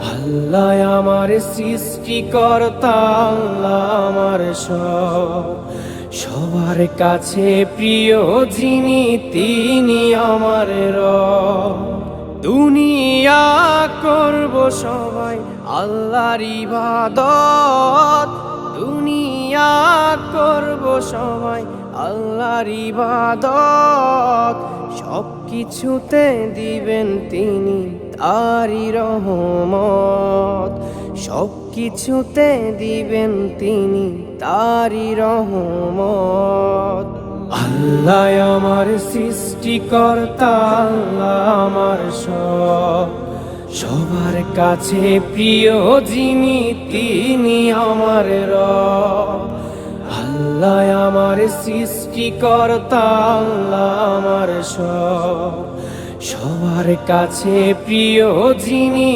আল্লাহ আমার সৃষ্টিকর্তা, আল্লাহ আমার সব। সবার কাছে প্রিয় যিনি, তিনি আমার রব। দুনিয়া করব সবাই আল্লাহর ইবাদত। দুনিয়া করব সবাই আল্লাহর ইবাদত। সব কিছুতে দিবেন তিনি তারি রহমত। সব কিছুতে দিবেন তিনি তারি রহমত। আল্লাহ আমার সৃষ্টিকর্তা, আল্লাহ আমার সব। সবার কাছে প্রিয় যিনি, তিনি আমার রব। আল্লাহ আমার সৃষ্টিকর্তা, আল্লাহ আমার সব। সবার কাছে প্রিয় যিনি